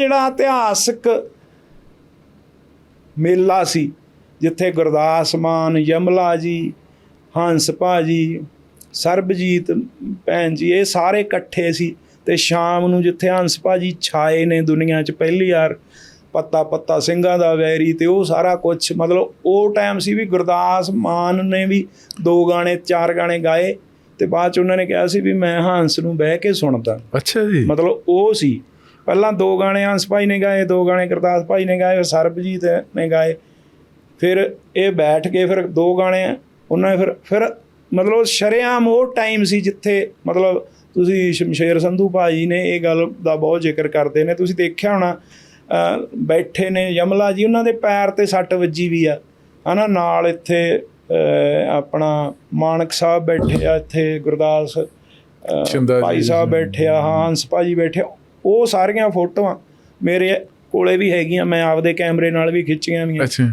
ਜਿਹੜਾ ਇਤਿਹਾਸਕ ਮੇਲਾ ਸੀ ਜਿੱਥੇ ਗੁਰਦਾਸ ਮਾਨ ਯਮਲਾ ਜੀ ਹੰਸ ਭਾਜੀ ਸਰਬਜੀਤ ਭੈਣ ਜੀ ਇਹ ਸਾਰੇ ਇਕੱਠੇ ਸੀ ਤੇ ਸ਼ਾਮ ਨੂੰ ਜਿੱਥੇ ਹੰਸ ਭਾਜੀ ਛਾਏ ਨੇ ਦੁਨੀਆ 'ਚ ਪਹਿਲੀ ਵਾਰ ਪੱਤਾ ਪੱਤਾ ਸਿੰਘਾਂ ਦਾ ਵੈਰੀ ਤੇ ਉਹ ਸਾਰਾ ਕੁਝ ਮਤਲਬ ਉਹ ਟਾਈਮ ਸੀ ਵੀ ਗੁਰਦਾਸ ਮਾਨ ਨੇ ਵੀ ਦੋ ਗਾਣੇ ਚਾਰ ਗਾਣੇ ਗਾਏ ਤੇ ਬਾਅਦ ਚ ਉਹਨਾਂ ਨੇ ਕਿਹਾ ਸੀ ਵੀ ਮੈਂ ਹੰਸ ਨੂੰ ਬਹਿ ਕੇ ਸੁਣਦਾ। ਅੱਛਾ ਜੀ। ਮਤਲਬ ਉਹ ਸੀ। ਪਹਿਲਾਂ ਦੋ ਗਾਣੇ ਹੰਸ ਭਾਈ ਨੇ ਗਾਏ ਦੋ ਗਾਣੇ ਗੁਰਦਾਸ ਭਾਈ ਨੇ ਗਾਏ ਸਰਬਜੀਤ ਨੇ ਗਾਏ ਫਿਰ ਇਹ ਬੈਠ ਕੇ ਫਿਰ ਦੋ ਗਾਣੇ ਉਹਨਾਂ ਨੇ ਫਿਰ ਫਿਰ ਮਤਲਬ ਸ਼ਰੇਆਮ ਉਹ ਟਾਈਮ ਸੀ ਜਿੱਥੇ ਮਤਲਬ ਤੁਸੀਂ ਸ਼ਮਸ਼ੇਰ ਸੰਧੂ ਭਾਜੀ ਨੇ ਇਹ ਗੱਲ ਦਾ ਬਹੁਤ ਜ਼ਿਕਰ ਕਰਦੇ ਨੇ ਤੁਸੀਂ ਦੇਖਿਆ ਹੋਣਾ ਬੈਠੇ ਨੇ ਯਮਲਾ ਜੀ ਉਹਨਾਂ ਦੇ ਪੈਰ ਤੇ ਸੱਟ ਵੱਜੀ ਵੀ ਆ ਹਨਾ ਨਾਲ ਇੱਥੇ ਆਪਣਾ ਮਾਨਕ ਸਾਹਿਬ ਬੈਠੇ ਆ ਇੱਥੇ ਗੁਰਦਾਸ। ਭਾਈ ਸਾਹਿਬ ਬੈਠੇ ਆ ਹੰਸ ਭਾਜੀ ਬੈਠੇ। ਉਹ ਸਾਰੀਆਂ ਫੋਟੋਆਂ ਮੇਰੇ ਕੋਲੇ ਵੀ ਹੈਗੀਆਂ, ਮੈਂ ਆਪਦੇ ਕੈਮਰੇ ਨਾਲ ਵੀ ਖਿੱਚੀਆਂ ਵੀ ਅੱਛਾ।